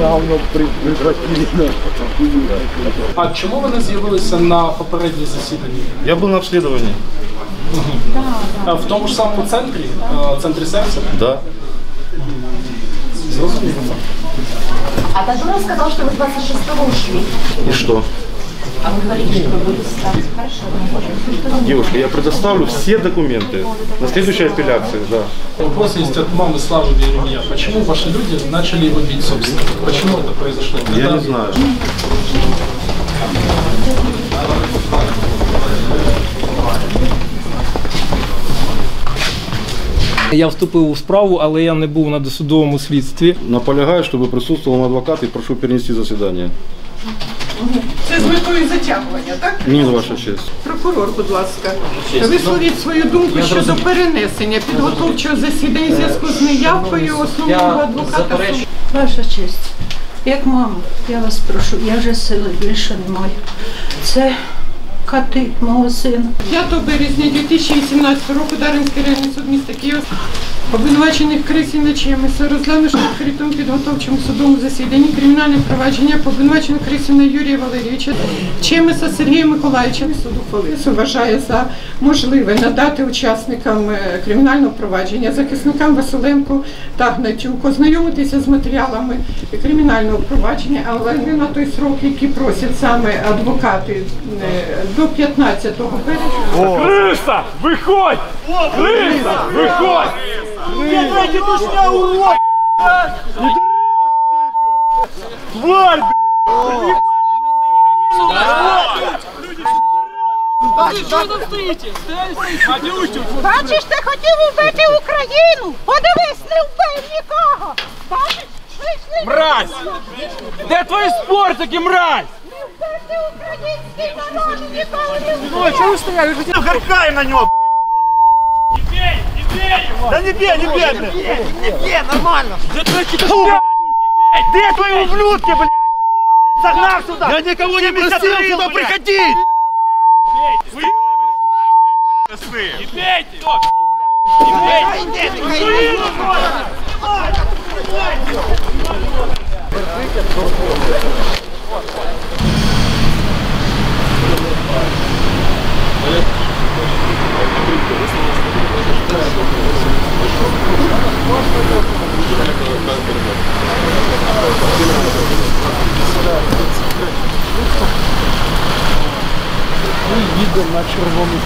Явно прекратили. А чому ви не з'явилися на попередній засіданні? Я был на обследовании. А в тому ж самому центрі, е, центрі серця? Да. Зрозуміло. А Тадуров сказал, что вы 26-го ушли. И что? А вы говорите, что вы будете ставить. Хорошо, мы можем. Девушка, я предоставлю все документы на следующей апелляции, да. Вопрос есть от мамы Славы Веремия. Почему ваши люди начали его бить, собственно? Почему это произошло? Я Когда- не знаю. Я вступив у справу, але я не був на досудовому слідстві. Наполягаю, чтобы присутствовал адвокат и прошу перенести заседание. Це з метою затягування, так? Ні, ваша честь. Прокурор, будь ласка, висловіть свою думку щодо перенесення підготовчого засідання в зв'язку з неявкою основного адвоката. Ваша честь, як мама, я вас прошу, я вже сили більше не маю. Це коти мого сина. 5 березня 2018 року Даринський районний суд міста Києва обвинувачених Крисі на Чемеса розглянувши в відкритому підготовчому судовому засіданні кримінальне провадження по обвинувачених Крисіна Юрія Валерійовича Чемеса Сергія Миколаївича суду Фалису вважає за можливе надати учасникам е, кримінального провадження, захисникам Василенку та Гнатюк ознайомитися з матеріалами кримінального провадження, але не на той срок, який просять саме адвокати е, до 15 березня. Крыса! Выходь! Крыса! Выходь! Нет, эти душня урод! Тварь, блядь! Бачиш, ти хотів убити Україну! Подивись, не вбив нікого! Бачиш, вийшли Мразь! Де твої спортики, мразь? вбити український народ, нікого не вбив! Ой, чего вы стояли? Ну, горкай на него, блядь! Не Не! Да не бей, не бей, блядь! Не бей, нормально! Да блядь! Где твои ублюдки, блядь? Загнал сюда! Я никого не просил сюда приходить! Не бейте! Не бейте! Не бейте! Їдемо на червону